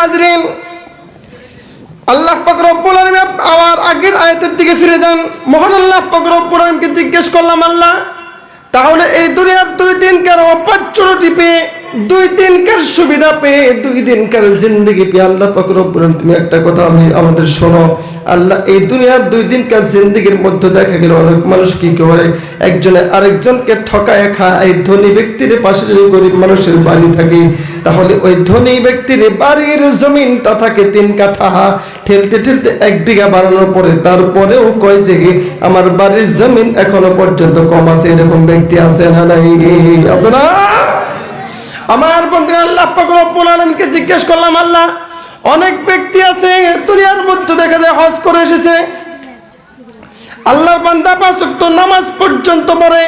হাজরিন, আল্লাহ পাক আলম আবার আগের আয়াতের দিকে ফিরে যান। মহান আল্লাহ পাক আলমকে জিজ্ঞেস করলাম, আল্লাহ, তাহলে এই দুনিয়ার দুই দিনকার অপরচুনিটি পেয়ে দুই দিনকার সুবিধা পেয়ে দুই দিনকার জিন্দগি পেয়ে আল্লাহ পাক রব্বুল আলামিন, তুমি একটা কথা আমি আমাদের শোনো। আল্লাহ এই দুনিয়ার দুই দিনকার জিন্দগির মধ্যে দেখা গেল অনেক মানুষ কি করে? একজনে আরেকজনকে ঠকায় খায়, এই ধনী ব্যক্তির পাশে যদি গরিব মানুষের বাড়ি থাকে, তাহলে ওই ধনী ব্যক্তির বাড়ির জমিনটা থাকে তিন কাঠা। ঠেলতে ঠেলতে এক বিঘা বানানোর পরে তারপরেও কয় যে, আমার বাড়ির জমিন এখনও পর্যন্ত কম আছে। এরকম ব্যক্তি আছে না নাই? আছে না? আমার বন্ধু আল্লাহ রব্বুল আলামিনকে জিজ্ঞেস করলাম, আল্লাহ, অনেক ব্যক্তি আছে দুনিয়ার মধ্যে দেখা যায় হজ করে এসেছে। আল্লাহর বান্দা পাঁচ নামাজ পর্যন্ত পড়ে।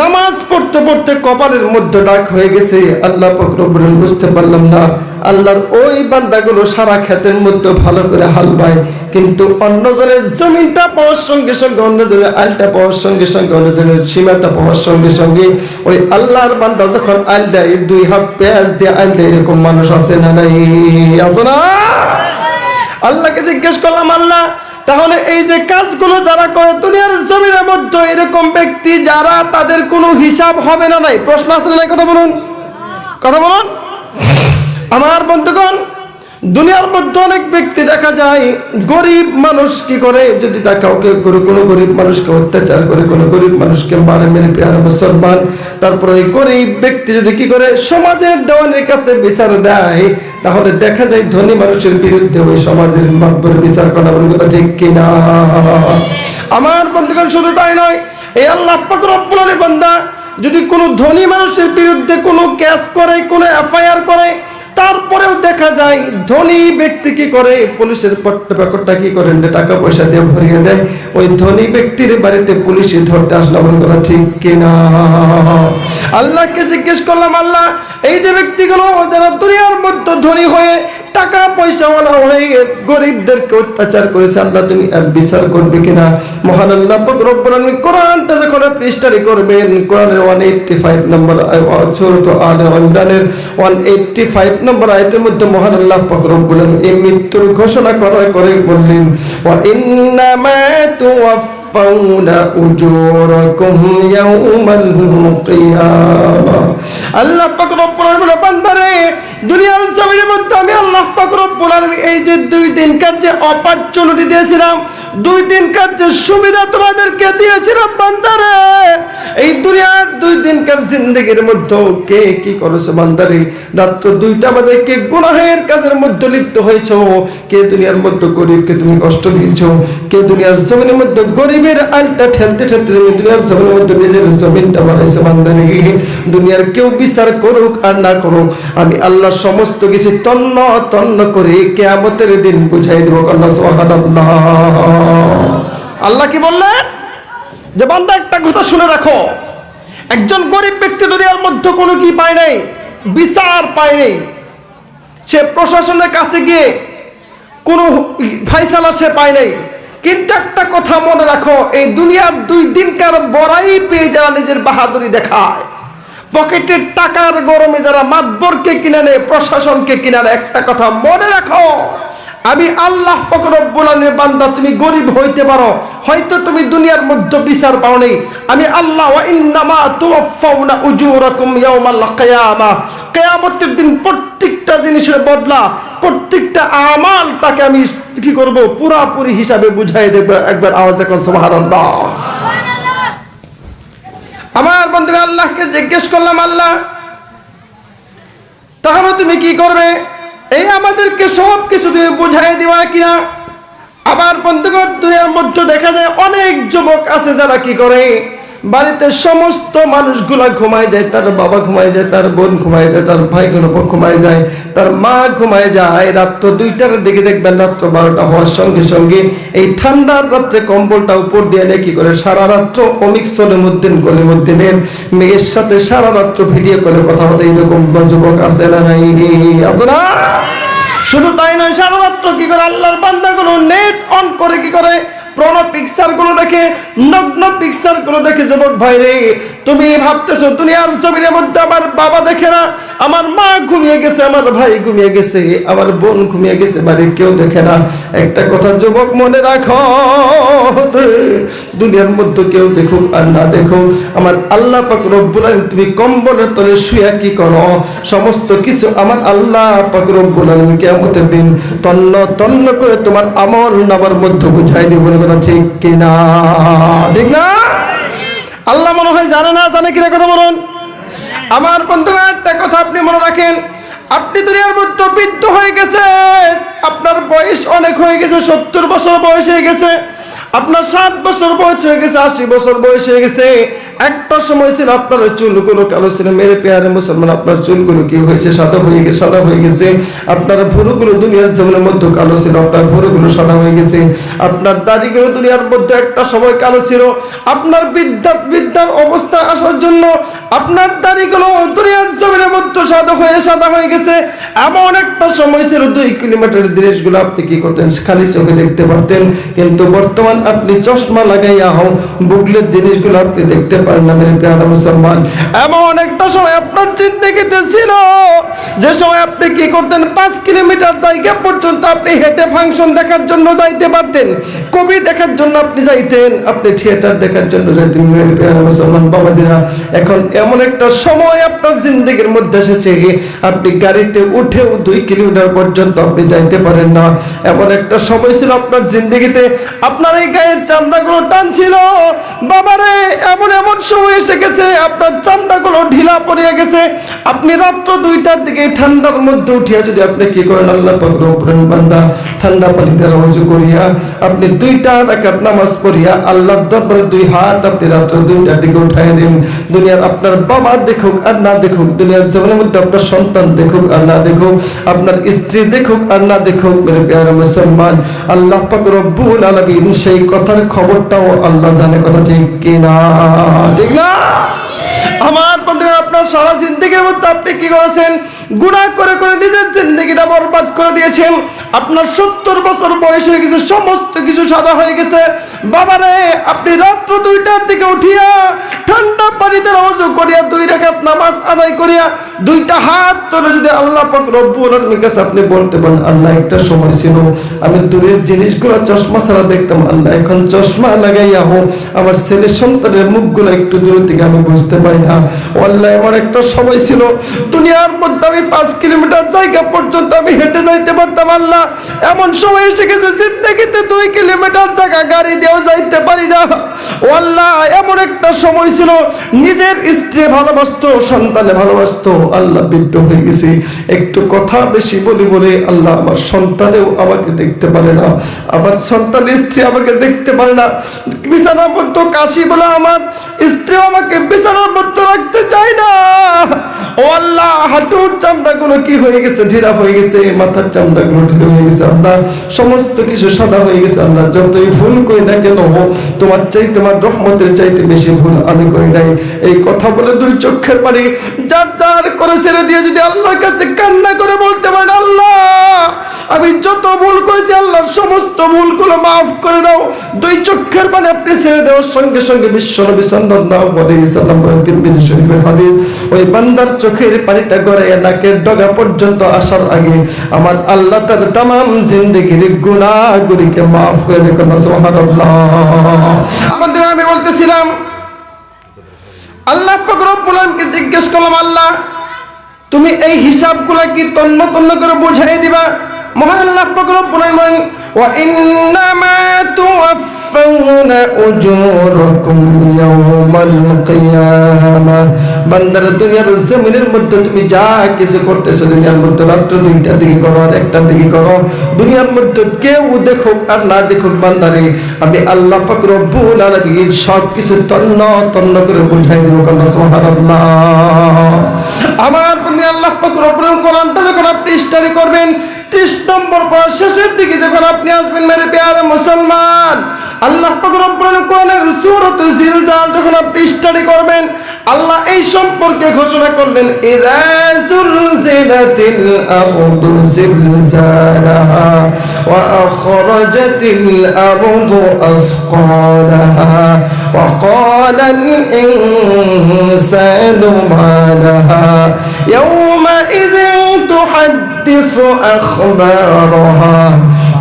নামাজ পড়তে পড়তে কপালের মধ্যে ডাক হয়ে গেছে, আল্লাহ ফকরবুল বুঝতে পারলাম না। আল্লাহর ওই বান্দাগুলো সারা ক্ষেতের মধ্যে ভালো করে হাল বায়। কিন্তু অন্যজনের জমিনটা পাওয়ার সঙ্গে সঙ্গে, অন্যজনের আলটা পাওয়ার সঙ্গে সঙ্গে, অন্যজনের সীমাটা পাওয়ার সঙ্গে সঙ্গে, ওই আল্লাহর বান্দা যখন আল দেয়, দুই হাত পেঁয়াজ দিয়ে আল দেয়, এরকম মানুষ আছে না নাই? আছে না? আল্লাহকে জিজ্ঞেস করলাম, আল্লাহ তাহলে এই যে কাজগুলো যারা করে, দুনিয়ার জমিনের মধ্যে এরকম ব্যক্তি যারা, তাদের কোনো হিসাব হবে না নাই? প্রশ্ন না নাই? কথা বলুন। কথা বলুন। আমার বন্ধুগণ, দুনিয়ার মধ্যে অনেক ব্যক্তি দেখা যায়, গরিব মানুষ কি করে? যদি তা কাউকে কোনো গরিব মানুষকে অত্যাচার করে, কোনো গরিব মানুষকে মারে, মেরে, পেয়ার, মুসলমান, তারপরে গরিব ব্যক্তি যদি কি করে, সমাজের দেওয়ানের কাছে বিচার দেয় তাহলে দেখা যায় ধনী মানুষের বিরুদ্ধে ওই সমাজের মাধ্যমে বিচার করা কথা ঠিক কিনা? আমার বন্ধুগণ, শুধু তাই নয়, এই আল্লাহ রব্বুল বান্দা, যদি কোনো ধনী মানুষের বিরুদ্ধে কোনো ক্যাশ করে, কোনো এফআইআর করে তারপরেও দেখা যায় ধনী ব্যক্তি কি করে? পুলিশের ব্যাপারটা কি করেন টাকা পয়সা দিয়ে ভরিয়ে দেয়। ওই ধনী ব্যক্তির বাড়িতে পুলিশে ধরতে আসলে। আমার কথা ঠিক কিনা? আল্লাহকে জিজ্ঞেস করলাম, আল্লাহ, এই যে ব্যক্তিগুলো যারা দুনিয়ার মধ্যে ধনী হয়ে টাকা পয়সা হয়ে গরিবদেরকে অত্যাচার করেছে, আল্লাহ তুমি বিচার করবে কিনা? মহান আল্লাহ রব্বুল আলামিন কোরআনটা যখন আপনি করবেন, কোরআনের 185 নম্বর সূরা আলে ইমরানের 185 নম্বর আয়াতের মধ্যে মহান আল্লাহ রব্বুল আলামিন এই মৃত্যুর ঘোষণা করে করে বললেন, ওয়া ইন্নামা তুওয়াফাউনা أجوركم يوم القيامة. আল্লাহ পাক রব্বুল আলামিন বান্দারে, দুনিয়ার জমিনের মধ্যে আমি আল্লাহ পাক রব্বুল এই যে দুই দিনকার যে অপরচুনিটি দিয়েছিলাম, দুই দিনকার যে সুবিধা তোমাদেরকে দিয়েছিলাম, বান্দারে। এই দুনিয়ার দুই দিনকার জিন্দগির মধ্যে কে কি করেছে বান্দারে? রাত্র দুইটা বাজে কে গুনাহের কাজের মধ্যে লিপ্ত হয়েছ? কে দুনিয়ার মধ্যে গরিবকে তুমি কষ্ট দিয়েছ? কে দুনিয়ার জমিনের মধ্যে গরিবের আলটা ঠেলতে ঠেলতে তুমি দুনিয়ার জমিনের মধ্যে নিজের জমিনটা বানাইছো বান্দারে? দুনিয়ার কেউ বিচার করুক আর না করুক, আমি আল্লাহ সমস্ত কিছু তন্ন তন্ন করে কেয়ামতের দিন বুঝাই দেবো কন্যা সুবহানাল্লাহ। আল্লাহ কি বললেন? যে বান্দা একটা কথা শুনে রাখো। একজন গরিব ব্যক্তি দুনিয়ার মধ্যে কোনো কি পায় নাই? বিচার পায় নাই। সে প্রশাসনের কাছে গিয়ে কোনো ফাইসালা সে পায় নাই। কিন্তু একটা কথা মনে রাখো, এই দুনিয়ার দুই দিনকার বড়াই পেয়ে যারা নিজের বাহাদুরি দেখায়, পকেটের টাকার গরমে যারা মাতবরকে কিনে নেয়, প্রশাসনকে কিনে নেয়, একটা কথা মনে রাখো। আমি আল্লাহ বান্দা, তুমি গরিব হইতে পারো। হয়তো তুমি দুনিয়ার মধ্যে বিচার পাও নেই। আমি আল্লাহ কিয়ামতের দিন প্রত্যেকটা জিনিসের বদলা, প্রত্যেকটা আমাল তাকে আমি কি করব? পুরাপুরি হিসাবে বুঝাই দেব। একবার আওয়াজ দেখুন, সুবহানাল্লাহ। আমার বন্ধুরা, আল্লাহকে জিজ্ঞেস করলাম, আল্লাহ, তাহলে তুমি কি করবে? এই আমাদেরকে সব কিছু তুমি বুঝাই দেওয়া কিনা? আবার বন্ধুগণ, দুনিয়ার মধ্যে দেখা যায় অনেক যুবক আছে যারা কি করে? বাড়িতে সমস্ত মানুষগুলা ঘুমায় যায়, তার বাবা ঘুমায় যায়, তার বোন ঘুমায় যায়, তার ভাই ঘুমায় যায়, তার মা ঘুমায় যায়। রাত্র দুইটার দিকে দেখবেন রাত্র বারোটা হওয়ার সঙ্গে সঙ্গে এই ঠান্ডার রাত্রে কম্বলটা উপর দিয়ে নিয়ে, কি করে? সারা রাত্র অমিক সলিমুদ্দিন কলিমুদ্দিনের মেয়ের সাথে সারা রাত্র ভিডিও করে কথা বলতে এইরকম যুবক আছে না নাই আছে না? শুধু তাই নয়, সারা রাত্র কি করে আল্লাহর বান্দাগুলো নেট অন করে কি করে? দেখে, নগ্ন দেখে যুবক ভাই রে। তুমি ভাবতেছো দুনিয়ার জমিনের মধ্যে আমার বাবা দেখে না, আমার মা ঘুমিয়ে গেছে, আমার ভাই ঘুমিয়ে গেছে, আমার বোন ঘুমিয়ে গেছে কেউ দেখে না। একটা কথা যুবক মনে রাখো দুনিয়ার মধ্যে কেউ দেখুক আর না দেখুক, আমার আল্লাহ পাক আলামিন, তুমি কম্বলের তলে শুয়ে কি করো? সমস্ত কিছু আমার আল্লাহ পাক রব্বুল আলামিন দিন তন্ন তন্ন করে তোমার আমল নামার মধ্যে বুঝাই দিব কথা ঠিক কিনা? ঠিক না? আল্লাহ মনে হয় জানে না, জানে কিনা কথা বলুন। আমার বন্ধুরা একটা কথা আপনি মনে রাখেন। আপনি দুনিয়ার মধ্যে বৃদ্ধ হয়ে গেছে। আপনার বয়স অনেক হয়ে গেছে, সত্তর বছর বয়স হয়ে গেছে। আপনার সাত বছর বয়স হয়ে গেছে, আশি বছর বয়স হয়ে গেছে। একটা সময় ছিল আপনার ওই চুলগুলো কালো ছিল, মেরে পেয়ারে মুসলমান আপনার চুলগুলো কি হয়েছে? সাদা হয়ে গেছে, সাদা হয়ে গেছে। আপনার ভুরুগুলো দুনিয়ার জমিনের মধ্যে কালো ছিল, আপনার ভুরুগুলো সাদা হয়ে গেছে। আপনার দাড়িগুলো দুনিয়ার মধ্যে একটা সময় কালো ছিল। আপনার বিদ্যা বিদ্যার অবস্থা আসার জন্য আপনার দাড়িগুলো দুনিয়ার জমিনের মধ্যে সাদা হয়ে সাদা হয়ে গেছে। এমন একটা সময় ছিল, দুই কিলোমিটার জিনিসগুলো আপনি কি করতেন? খালি চোখে দেখতে পারতেন। কিন্তু বর্তমান আপনি চশমা লাগাইয়া হও, বুকলের জিনিসগুলো আপনি দেখতে পারেন এমন একটা সময় আপনার মধ্যে এসেছে, আপনি গাড়িতে উঠেও দুই কিলোমিটার পর্যন্ত আপনি যাইতে পারেন না। এমন একটা সময় ছিল আপনার জিন্দগিতে। আপনার এই গায়ের চামড়াগুলো টানছিল। বাবারে, এমন এমন সময় এসে গেছে, আপনার চামড়াগুলো ঢিলা পড়ে গেছে। আপনি রাত্র দুইটার দিকে ঠান্ডার মধ্যে উঠিয়া যদি আপনি কি করেন, আল্লাহ বান্দা, ঠান্ডা পানি দ্বারা করিয়া আপনি দুইটা রাকাত নামাজ পড়িয়া আল্লাহর দরবারে দুই হাত আপনি রাত্র দুইটার দিকে উঠাই দিন। দুনিয়ার আপনার বাবা দেখুক আর না দেখুক, দুনিয়ার জীবনের মধ্যে আপনার সন্তান দেখুক আর না দেখুক, আপনার স্ত্রী দেখুক আর না দেখুক, মেরে প্যারা মুসলমান, আল্লাহ পাক রব্বুল আলামিন সেই কথার খবরটাও আল্লাহ জানে কথা ঠিক কিনা। ঠিক না? আমার বন্ধুরা আপনার সারা জিন্দিগির মধ্যে আপনি কি করেছেন? গুনাহ করে করে নিজের জিন্দগিটা বরবাদ করে দিয়েছেন। আপনার সত্তর বছর বয়স হয়ে গেছে, সমস্ত কিছু সাদা হয়ে গেছে। বাবারে, আপনি রাত্র দুইটার দিকে উঠিয়া ঠান্ডা পানিতে অজু করিয়া দুই রেখাত নামাজ আদায় করিয়া দুইটা হাত তোলে যদি আল্লাহ পাক রব্বুল আলামিনের কাছে আপনি বলতে পারেন, আল্লাহ, একটা সময় ছিল আমি দূরের জিনিসগুলো চশমা ছাড়া দেখতাম। আল্লাহ, এখন চশমা লাগাইয়া হোক আমার ছেলে সন্তানের মুখগুলো একটু দূর থেকে আমি বুঝতে পারি না। আল্লাহ, আমার একটা সময় ছিল, দুনিয়ার মধ্যে আমি পাঁচ কিলোমিটার জায়গা পর্যন্ত আমি হেঁটে যাইতে পারতাম আল্লাহ। এমন সময় এসে গেছে, জিন্দগিতে দুই কিলোমিটার জায়গা গাড়ি দিয়েও যাইতে পারি না। ও আল্লাহ, এমন একটা সময় ছিল, নিজের স্ত্রী ভালোবাসতো, সন্তানে ভালোবাসতো, আল্লাহ বৃদ্ধ হয়ে গেছি। একটু কথা বেশি বলি বলে আল্লাহ আমার সন্তানেও আমাকে দেখতে পারে না। আমার সন্তান স্ত্রী আমাকে দেখতে পারে না। বিছানার মধ্যে কাশি বলে আমার স্ত্রী আমাকে বিছানার মধ্যে রাখতে চায় না। ও আল্লাহ, হাঁটুর চামড়াগুলো কি হয়ে গেছে? ঢিলা হয়ে গেছে, মাথার চামড়াগুলো ঢিলা হয়ে গেছে। আল্লাহ সমস্ত কিছু সাদা হয়ে গেছে। আল্লাহ, যতই ভুল করি না কেন, তোমার চাই, তোমার রহমতের চাইতে বেশি ভুল আমি করি নাই। এই কথা বলে দুই চোখের পানি যার যার করে ছেড়ে দিয়ে যদি আল্লাহর কাছে কান্না করে বলতে পারেন, আল্লাহ, আমি যত ভুল করেছি, আল্লাহর সমস্ত ভুলগুলো মাফ করে দাও। দুই চোখের পানি আপনি ছেড়ে দেওয়ার সঙ্গে সঙ্গে বিশ্ব নবী সাল্লাল্লাহু আলাইহি সাল্লাম বলেন, তিরমিজি শরীফের হাদিস, ওই বান্দার চোখের পানিটা গড়াইয়া নাকের ডগা পর্যন্ত আসার আগে আমার আল্লাহ তার তাম জিন্দগির গুনাহগুলিকে মাফ করে দেখুন, সুবহানাল্লাহ। আমাদের আমি বলতেছিলাম আল্লাহ আলামিনকে জিজ্ঞেস করলাম, আল্লাহ, তুমি এই হিসাবগুলো কি তন্ন তন্ন করে বুঝাই দিবা? মহান আল্লাহ আলামিন ওয়া ইন্নামা তুওয়াফাউনা উজুরাকুম ইয়াওমাল কিয়ামা বান্দার দুনিয়ার জমিনের মধ্যে তুমি যা কিছু করতেছো, দুনিয়ার মধ্যে রাত্র দুইটার দিকে করো আর একটার দিকে করো। দুনিয়ার মধ্যে কেউ দেখুক আর না দেখুক বান্দারে, আমি আল্লাহ পাক রব্বুল আলামিন সব কিছু তন্ন তন্ন করে বুঝাই দেব কারণ সুবহানাল্লাহ। আমার বন্ধু আল্লাহ পাক রব্বুল কোরআনটা যখন আপনি স্টাডি করবেন 30 নম্বর পর শেষের দিকে যখন আপনি আসবেন মেরে পেয়ারে মুসলমান, আল্লাহ কোরআনের সূরাতুল জিলজাল যখন আপনি স্টাডি করবেন আল্লাহ এই সম্পর্কে ঘোষণা করলেন ইযা জুলজিলাতিল আরদু জিলজালাহা ওয়া আখরাজাতিল আরদু আসqalaha ওয়া ক্বালাল ইনসানু মা লাহা ইয়াওমা ইযিন তুহাদ্দিসু আখবারাহা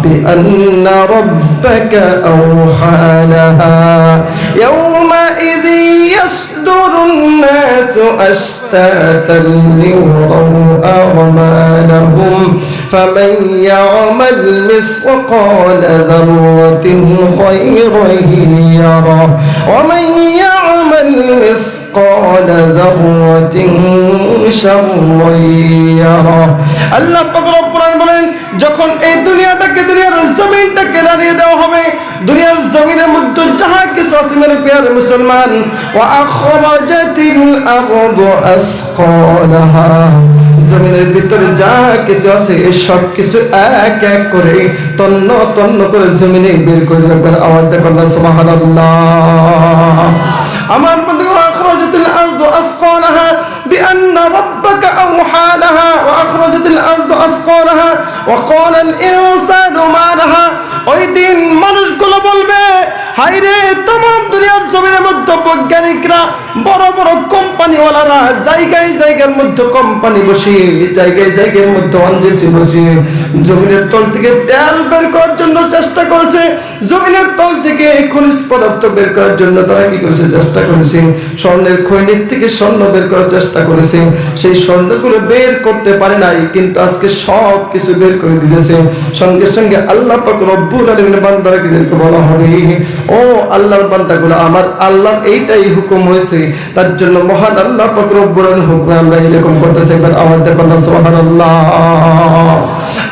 بأن ربك أوحى لها أشتاتا ليروا أعمالهم فمن يعمل مثقال ذرة خيرا يره ومن يعمل مثقال ذرة شرا يره আল্লাহ পাক রব্বুল আলামিন বলেন যখন এই দুনিয়াটাকে দুনিয়ার জমিনটাকে দাঁড়িয়ে দেওয়া হবে দুনিয়ার জমিনের মধ্যে যাহা কিছু আছে মেরে পেয়ারে মুসলমান ওয়া আখরাজাতিল আরদু আসqalaha জমিনের ভিতরে যা কিছু আছে এই সব কিছু এক এক করে তন্ন তন্ন করে জমিনে বের করে একবার আওয়াজ দেখুন না সুবহানাল্লাহ আমার বন্ধু আখরাজাতিল আরদু আসqalaha بأن ربك أوحى لها وأخرجت الأرض أثقالها وقال الإنسان ما لها ওই দিন মানুষগুলো বলবে হাইরে তমাম দুনিয়ার জমিনের মধ্যে বৈজ্ঞানিকরা বড় বড় কোম্পানিওয়ালারা জায়গায় জায়গার মধ্যে কোম্পানি বসিয়ে, জায়গায় জায়গার মধ্যে অঞ্জেসি বসিয়ে জমিনের তল থেকে তেল বের করার জন্য চেষ্টা করেছে। জমিনের তল থেকে খনিজ পদার্থ বের করার জন্য তারা কি করেছে? চেষ্টা করেছে। স্বর্ণের খৈনির থেকে স্বর্ণ বের করার চেষ্টা করেছে। সেই স্বর্ণগুলো বের করতে পারে নাই, কিন্তু আজকে সব কিছু বের করে দিয়েছে। সঙ্গে সঙ্গে আল্লাহ পাক রব্বুল আলামিনের বান্দারাকে বলা হবে ও আল্লাহর বান্দাগুলো, আমার আল্লাহর এইটাই হুকুম হয়েছে। তার জন্য মহান আল্লাহ পাক হুকুম আমরা এরকম করতেছি, একবার আওয়াজ দেখুন না সুবহানাল্লাহ।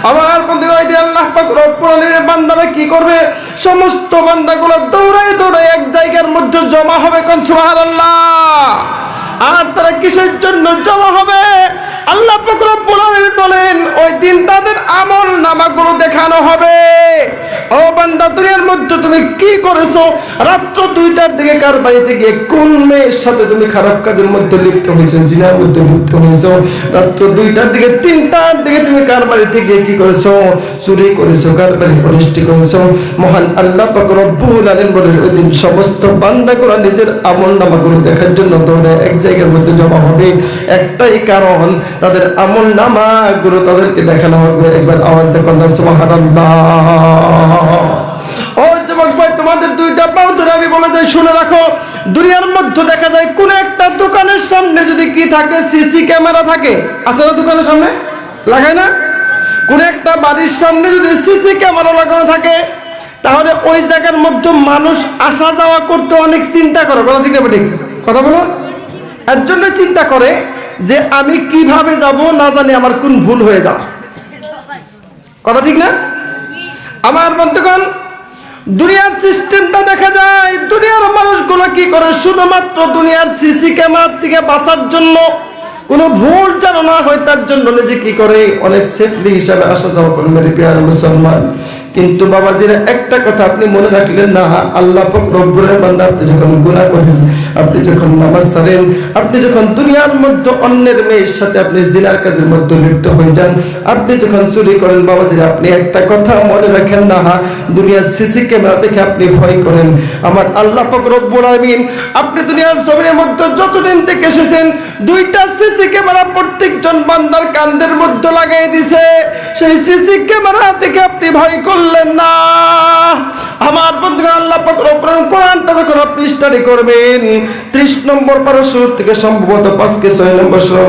আমার বন্ধু আল্লাহ পাক রব্বুল বান্দারা কি করবে? সমস্ত বান্দাগুলো দৌড়ায় দৌড়ায় এক জায়গার মধ্যে জমা হবে কোন? সুবহানাল্লাহ। আর তারা কিসের জন্য জমা হবে? আল্লাহ বলেন, ওই দিন তাদের আমল নামাগুলো দেখানো হবে। ও বান্দা মধ্যে তুমি কি করেছ? রাত্র দুইটার দিকে কার বাড়িতে গিয়ে কোন মেয়ের সাথে তুমি খারাপ কাজের মধ্যে লিপ্ত হয়েছো, জিনার মধ্যে লিপ্ত হয়েছো? রাত্র দুইটার দিকে, তিনটার দিকে তুমি কার বাড়িতে গিয়ে কি করেছ? চুরি করেছ কার বাড়ি করেছ? মহান আল্লাহ পাক রব্বুল আলামিন বলেন, ওই দিন সমস্ত বান্দাগুলো নিজের আমল নামাগুলো দেখার জন্য দৌড়ে এক জায়গার মধ্যে জমা হবে। একটাই কারণ, তাদের আমল নামাগুলো তাদেরকে দেখানো হবে। একবার আওয়াজ দেখুন না সুবহানাল্লাহ। ও যুবক ভাই, তোমাদের দুইটা পাও ধরে আমি বলে যাই, শুনে রাখো। দুনিয়ার মধ্যে দেখা যায়, কোন একটা দোকানের সামনে যদি কি থাকে, সিসি ক্যামেরা থাকে, আছে না দোকানের সামনে? লাগায় না? কোন একটা বাড়ির সামনে যদি সিসি ক্যামেরা লাগানো থাকে, তাহলে ওই জায়গার মধ্যে মানুষ আসা যাওয়া করতে অনেক চিন্তা করে। কথা ঠিক কথা বলো। এর জন্য চিন্তা করে যে আমি কীভাবে যাব না জানি আমার কোন ভুল হয়ে যাওয়া কথা ঠিক না? আমার বন্ধুগণ, দুনিয়ার সিস্টেমটা দেখা যায়, দুনিয়ার মানুষগুলো কি করে? শুধুমাত্র দুনিয়ার সিসি ক্যামেরার থেকে বাঁচার জন্য, কোনো ভুল যেন না হয়, তার জন্য নিজে কি করে? অনেক সেফলি হিসাবে আসা যাওয়া করে মেরে মুসলমান। কিন্তু বাবাজিরা একটা কথা আপনি মনে রাখলেন না, আল্লাহ বান্দা আপনি যখন গুনাহ করেন, আপনি যখন নামাজ ছাড়েন আপনি যখন দুনিয়ার মধ্যে অন্যের মেয়ের সাথে আপনি জিনার কাজের মধ্যে লিপ্ত হয়ে যান, আপনি যখন চুরি করেন, বাবাজিরা আপনি একটা কথা মনে রাখেন না, দুনিয়ার সিসি ক্যামেরা দেখে আপনি ভয় করেন। আমার আল্লাহ পাক রব্বুল আলামিন, আপনি দুনিয়ার জমিনের মধ্যে যতদিন থেকে এসেছেন, দুইটা সিসি ক্যামেরা প্রত্যেকজন বান্দার কান্দের মধ্যে লাগাই দিছে। সেই সিসি ক্যামেরা থেকে আপনি ভয় করলেন না, আমার বন্ধু আল্লাহ কোরআনটা যখন আপনি স্টাডি করবেন 30 নম্বর থেকে সম্ভবত 5 কে 6 নম্বর আল্লাহ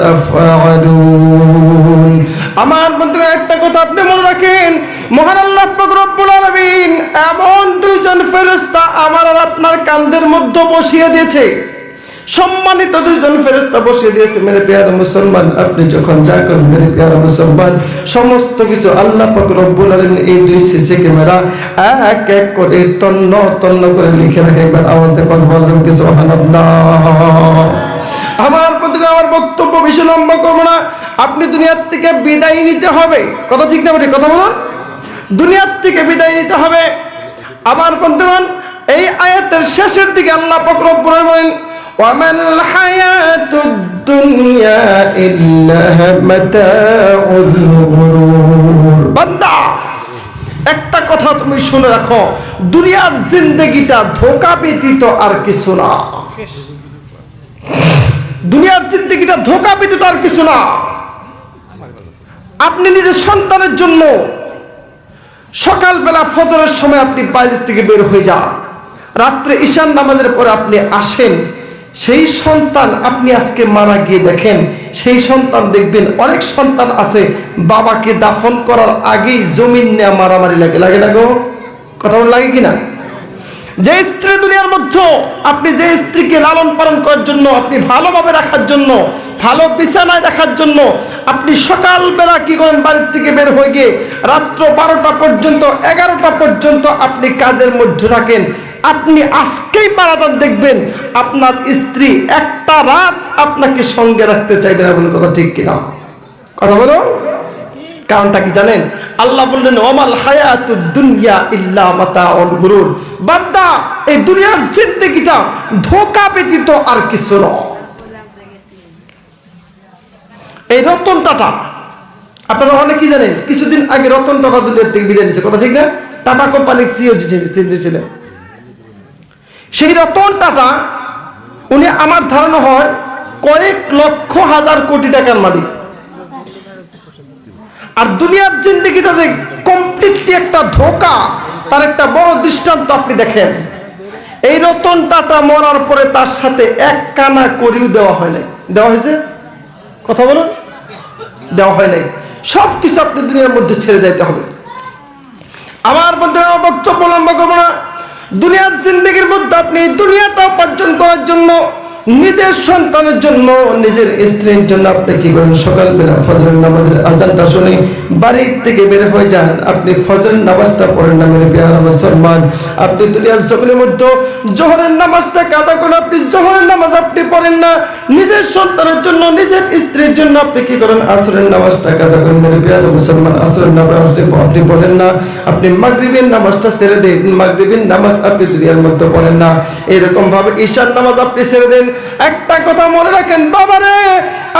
তাফআলুন। আমার বন্ধু একটা কথা আপনি মনে রাখেন, মহান আল্লাহ রব্বুল এমন দুইজন ফেরেশতা আমার আর আপনার কান্দের মধ্যে বসিয়ে দিয়েছে। সম্মানিত দুইজন ফেরেস্তা বসিয়ে দিয়েছে, মেরে পেয়ারা মুসলমান, আপনি যখন যা করেন, মেরে পেয়ারা মুসলমান। সমস্ত কিছু আল্লাহ পাক রব্বুল আলামিন এই দুই সিসি ক্যামেরা এক এক করে তন্ন তন্ন করে লিখে রাখে। একবার আওয়াজ কথা বললাম কি, সুবহানাল্লাহ। আমার প্রতি আমার বক্তব্য বেশি লম্বা করব না। আপনি দুনিয়ার থেকে বিদায় নিতে হবে। কথা ঠিক না কথা বলুন। দুনিয়ার থেকে বিদায় নিতে হবে। আমার বন্ধুগণ, এই আয়াতের শেষের দিকে আল্লাহ পকরব বলেন হায়াতুদ দুনিয়া ইল্লা মাতাউল গুরুর। বান্দা, একটা কথা তুমি শুনে রাখো, দুনিয়ার জিন্দগিটা ধোকা ব্যতীত আর কিছু না। দুনিয়ার জিন্দগিটা ধোকা ব্যতীত আর কিছু না। আপনি নিজের সন্তানের জন্য সকালবেলা ফজরের সময় আপনি বাইরের থেকে বের হয়ে যান। রাত্রে ঈশান নামাজের পরে আপনি আসেন। সেই সন্তান আপনি আজকে মারা গিয়ে দেখেন, সেই সন্তান দেখবেন অনেক সন্তান আছে, বাবাকে দাফন করার আগেই জমিন নেয়া মারামারি লাগে। লাগে না গো? কথা লাগে কিনা? যে স্ত্রী দুনিয়ার মধ্যে আপনি যে স্ত্রীকে লালন পালন করার জন্য, আপনি ভালোভাবে রাখার জন্য, ভালো বিছানায় রাখার জন্য, আপনি সকালবেলা কি করেন বাড়ির থেকে বের হয়ে গিয়ে রাত্র বারোটা পর্যন্ত, এগারোটা পর্যন্ত আপনি কাজের মধ্যে থাকেন। আপনি আজকেই মারা যান দেখবেন, আপনার স্ত্রী একটা রাত আপনাকে সঙ্গে রাখতে চাইবে না বলে কথা ঠিক কিনা? কথা বলো। কারণটা কি জানেন? আল্লাহ বললেন, ওমাল হায়াতুদ দুনিয়া ইল্লা মাতাউল গুরুর। বান্দা, এই দুনিয়ার জিন্দেগিটা ধোকা ব্যতীত আর কিছু নয় এই রতন টাটা আপনারা অনেকে জানেন? কিছুদিন আগে রতন টাটা দুনিয়ার থেকে বিদায় নিয়েছে কথা ঠিক না? টাটা কোম্পানির সিও ছিলেন। সেই রতন টাটা উনি আমার ধারণা হয় কয়েক লক্ষ হাজার কোটি টাকার মালিক। আর দুনিয়ার জিন্দগিটা যে কমপ্লিটলি একটা ধোকা, তার একটা বড় দৃষ্টান্ত আপনি দেখেন। এই রতন টাটা মরার পরে তার সাথে এক কানা করিও দেওয়া হয় নাই। দেওয়া হয়েছে? কথা বলুন। দেওয়া হয় নাই। সব কিছু আপনি দুনিয়ার মধ্যে ছেড়ে যাইতে হবে। আমার মধ্যে বক্তব্য লম্বা করব না। দুনিয়ার জিন্দগির মধ্যে আপনি দুনিয়াটা উপার্জন করার জন্য নিজের সন্তানের জন্য, নিজের স্ত্রীর জন্য আপনি কি করেন? সকালবেলা ফজরের নামাজের আজানটা শুনে বাড়ির থেকে বের হয়ে যান। আপনি ফজরের নামাজটা পড়েন না, মেরে পেয়ারা মুসলমান আপনি দুনিয়ার জমিনের মধ্যে জোহরের নামাজটা কাজা করে আপনি জোহরের নামাজ আপনি পড়েন না। নিজের সন্তানের জন্য, নিজের স্ত্রীর জন্য আপনি কি করেন? আসরের নামাজটা কাজা করেন, মেরে পেয়ারা মুসলমান আসরের নামাজ আপনি পড়েন না, আপনি মাগরিবের নামাজটা ছেড়ে দেন। মাগরিবের নামাজ আপনি দুনিয়ার মধ্যে পড়েন না। এরকম ভাবে ঈশান নামাজ আপনি ছেড়ে দেন। একটা কথা মনে রাখেন, বাবারে,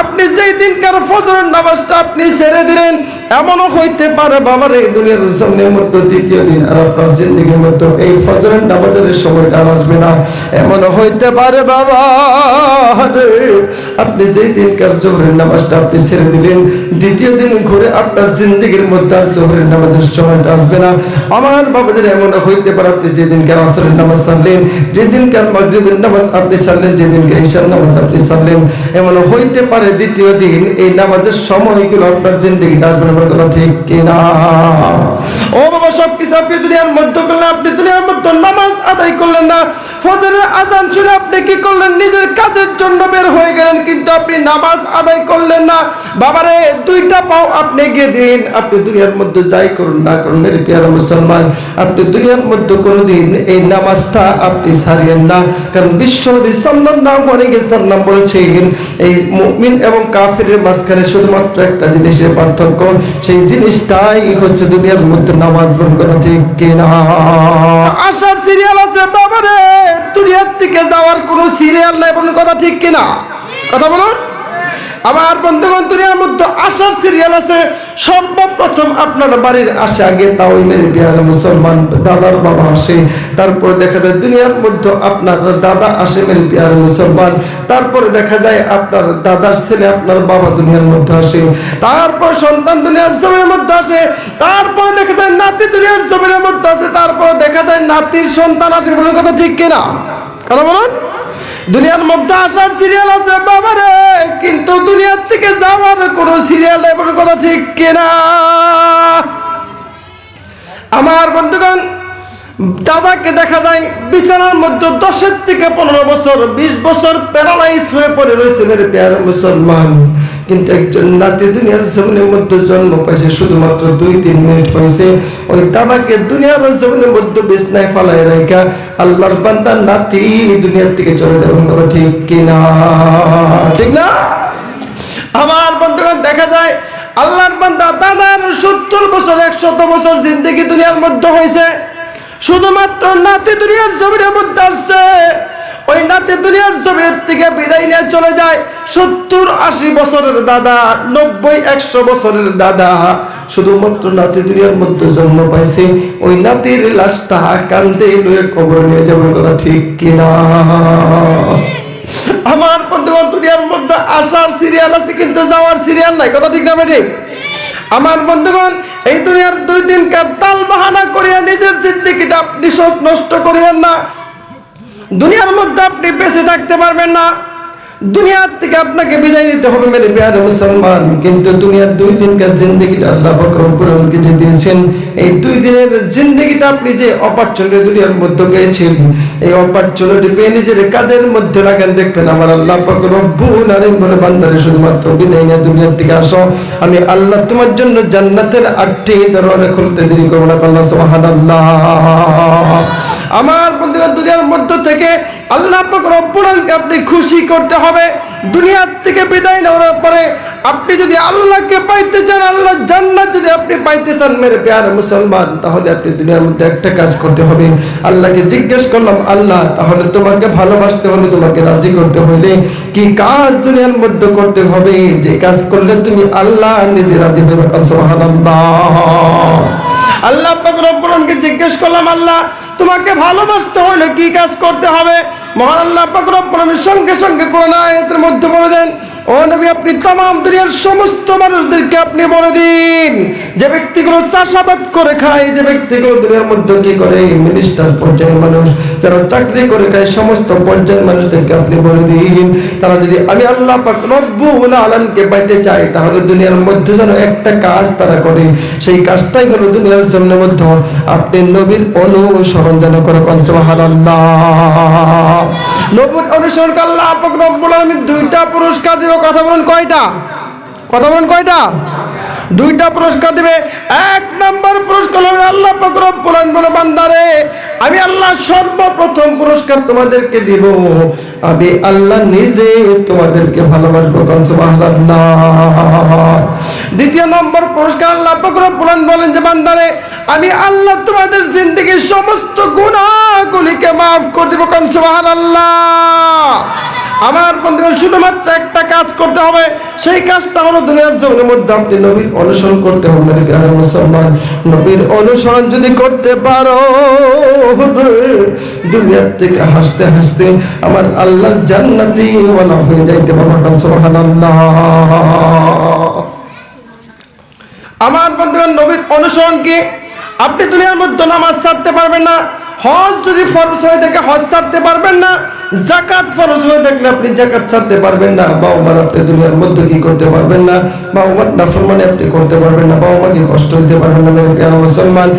আপনি যেই দিনকার ফজরের নামাজটা আপনি ছেড়ে দিলেন, এমনও হইতে পারে, বাবারে দুনিয়ার জমিনের মধ্যে দ্বিতীয় দিন আর আপনার জিন্দগির মধ্যে এই ফজরের নামাজের সময়টা আসবে না। এমনও হইতে পারে বাবা আপনি যেই দিনকার জোহরের নামাজটা আপনি ছেড়ে দিলেন, দ্বিতীয় দিন ঘুরে আপনার জিন্দগির মধ্যে আর জোহরের নামাজের সময়টা আসবে না। আমার বাবাদের এমন হইতে পারে, আপনি যেদিনকার আসরের নামাজ ছাড়লেন যেদিনকার মাগরিবের নামাজ আপনি ছাড়লেন হইতে পারে দ্বিতীয় দিন এই নামাজের সময়গুলো আপনার জিন্দগিটা ডাকবেন বলে কথা ঠিক কিনা? ও আপনি দুনিয়ার মধ্যে করলেন এই নামাজটা আপনি ছাড়িয়েন না। কারণ বিশ্বনবী সাল্লাল্লাহু আলাইহি ওয়াসাল্লাম বলেছেন, এই মুমিন এবং কাফিরের মাঝখানে শুধুমাত্র একটা জিনিসের পার্থক্য, সেই জিনিসটাই হচ্ছে দুনিয়ার মধ্যে নামাজ বন্ধ করা। ঠিক কিনা আসার সিরিয়াল আছে, বাবারে, দুনিয়ার থেকে যাওয়ার কোনো সিরিয়াল নাই বলুন কথা ঠিক কিনা? কথা বলুন। আমার বন্ধুগণ, দুনিয়ার মধ্যে আসার সিরিয়াল আছে। সর্বপ্রথম আপনার বাড়ির আসে আগে তাও মেরে বিহারে মুসলমান দাদার বাবা আসে। তারপরে দেখা যায় দুনিয়ার মধ্যে আপনার দাদা আসে মেরে বিহারে মুসলমান। তারপরে দেখা যায় আপনার দাদার ছেলে আপনার বাবা দুনিয়ার মধ্যে আসে। তারপর সন্তান দুনিয়ার জমিনের মধ্যে আসে। তারপরে দেখা যায় নাতি দুনিয়ার জমিনের মধ্যে আসে। তারপর দেখা যায় নাতির সন্তান আসে। বলুন কথা ঠিক কিনা? কথা বলুন। দুনিয়ার মধ্যে আসার সিরিয়াল আছে বাবারে, কিন্তু দুনিয়ার থেকে যাওয়ার কোনো সিরিয়াল এমন কথা ঠিক কিনা? আমার বন্ধুগণ, দাদাকে দেখা যায় বিছানার মধ্যে দশের থেকে পনেরো বছর, বিশ বছর প্যারালাইজ হয়ে পড়ে রয়েছে, মেরে মুসলমান। কিন্তু একজন নাতি দুনিয়ার জমিনের মধ্যে জন্ম পাইছে, শুধুমাত্র দুই তিন মিনিট হয়েছে ওই দাদাকে দুনিয়ার জমিনের মধ্যে বিছনায় ফালাই রাখা আল্লাহর বান্দার নাতি দুনিয়ার থেকে চলে কথা ঠিক কিনা? ঠিক না? আমার বন্ধুগণ দেখা যায় আল্লাহর বান্দা দাদার সত্তর বছর, একশত বছর জিন্দগি দুনিয়ার মধ্যে হয়েছে শুধুমাত্র নাতি দুনিয়ার জমিনের মধ্যে আসছে। ওই নাতি দুনিয়ার জমিনের থেকে বিদায় নিয়ে চলে যায়। সত্তর আশি বছরের দাদা, নব্বই, একশো বছরের দাদা। শুধুমাত্র নাতি দুনিয়ার মধ্যে জন্ম পাইছে। ওই নাতির লাশটা কান্দে লয়ে কবর নিয়ে যাবার কথা ঠিক কিনা? আমার বন্ধুগণ দুনিয়ার মধ্যে আসার সিরিয়াল আছে, কিন্তু যাওয়ার সিরিয়াল নাই। কথা ঠিক না ঠিক। আমার বন্ধুগণ, এই দুনিয়ার দুই দিন কার তাল বাহানা করিয়া নিজের জিন্দিগিটা আপনি সব নষ্ট করিয়েন না। দুনিয়ার মধ্যে আপনি বেঁচে থাকতে পারবেন না। দুনিয়ার থেকে আপনাকে বিদায় নিতে হবে মেরে পেয়ারে মুসলমান। কিন্তু দুনিয়ার দুই দিনকার জিন্দগিটা আল্লাহ বকরকে যে দিয়েছেন। এই দুই দিনের জিন্দগিটা আপনি যে অপরচুনিটি দুনিয়ার মধ্যে পেয়েছেন, এই অপরচুনিটি পেয়ে নিজের কাজের মধ্যে রাখেন দেখবেন আমার আল্লাহ বকরবুল আলিম বলে শুধুমাত্র বিদায় নিয়ে দুনিয়ার দিকে আসো। আমি আল্লাহ তোমার জন্য জান্নাতের আটটি দরওয়াজা খুলতে দেরি করব না আল্লাহ আমার দুনিয়ার মধ্য থেকে আল্লাহ আপনি খুশি করতে হবে। দুনিয়ার থেকে বিদায় নেওয়ার পরে আপনি যদি আল্লাহকে পাইতে চান, আল্লাহ জান্নাত যদি আপনি পাইতে চান, মেরে প্যারে মুসলমান, তাহলে আপনি দুনিয়ার মধ্যে একটা কাজ করতে হবে। আল্লাহকে জিজ্ঞেস করলাম, আল্লাহ, তাহলে তোমাকে ভালোবাসতে হলে তোমাকে রাজি করতে হলে কি কাজ দুনিয়ার মধ্যে করতে হবে? যে কাজ করলে তুমি আল্লাহ নিজে রাজি হবে সুবহানাল্লাহ। আল্লাহ পাক রব্বুল আলামিনকে জিজ্ঞেস করলাম, আল্লাহ, তোমাকে ভালোবাসতে হলে কি কাজ করতে হবে? মহান আল্লাহ পাক রব্বুল আলামিন সঙ্গে সঙ্গে কোরআন আয়াতের মধ্যে বলে দেন ও আপনি তাম দুনিয়ার সমস্ত মানুষদেরকে আপনি বলে দিন। যে ব্যক্তিগুলো চাষাবাদ করে খায়, যে ব্যক্তিগুলো দুনিয়ার মধ্যে কি করে মিনিস্টার পর্যায়ের মানুষ, যারা চাকরি করে খায়, সমস্ত পর্যায়ের মানুষদেরকে আপনি বলে দিন। তারা যদি আমি আল্লাহ পাক রব্বুল আলমকে পাইতে চাই, তাহলে দুনিয়ার মধ্যে যেন একটা কাজ তারা করে। সেই কাজটাই হলো দুনিয়ার জন্য মধ্যে। আপনি নবীর অনুসরণ যেন করে কনসবাহান আল্লাহ নবীর অনুসরণ আল্লাহ পাক রব্বুল আলমী দুইটা পুরস্কার দেবে কথা বলুন কয়টা? কথা বলুন কয়টা? দুইটা পুরস্কার দিবে, এক নম্বর পুরস্কার হবে আল্লাহ পাক রব্বুল আলামিন বলে, বান্দারে, আমি আল্লাহ সর্বপ্রথম পুরস্কার তোমাদেরকে দিব। আমি আল্লাহ নিজে তোমাদেরকে ভালোবাসবো দ্বিতীয় নম্বর পুরস্কার আল্লাহ পাক রব্বুল আলামিন বলেন যে, বান্দারে, আমি আল্লাহ তোমাদের জিন্দগির সমস্ত গুনাহগুলিকে maaf করে দিব কোন সুবহানাল্লাহ। আমার বন্ধুগণ শুধুমাত্র একটা কাজ করতে হবে। সেই কাজটা হলো দুনিয়ার জমিনের মধ্যে আপনি নবীর অনুসরণ করতে হবে। মেরে প্যারা মুসলমান, নবীর অনুসরণ যদি করতে পারো, দুনিয়ার থেকে হাসতে হাসতে আমার আল্লাহ জান্নাতি ওয়ালা হয়ে যাইতে পারবেন সুবহানাল্লাহ। আমার বন্ধুগণ নবীর অনুসরণ কি? আপনি দুনিয়ার মধ্যে নামাজ ছাড়তে পারবেন না, হজ যদি ফরজ হয়ে থাকে হজ ছাড়তে পারবেন না। জাকাত ফরজ হয়ে দেখলে আপনি জাকাত ছাড়তে পারবেন না। বা উমার আপনি দুনিয়ার মধ্যে কি করতে পারবেন না? বা উমার নাফরমানে আপনি করতে পারবেন না। বা উমাকে কষ্ট দিতে পারবেন না। মুসলমান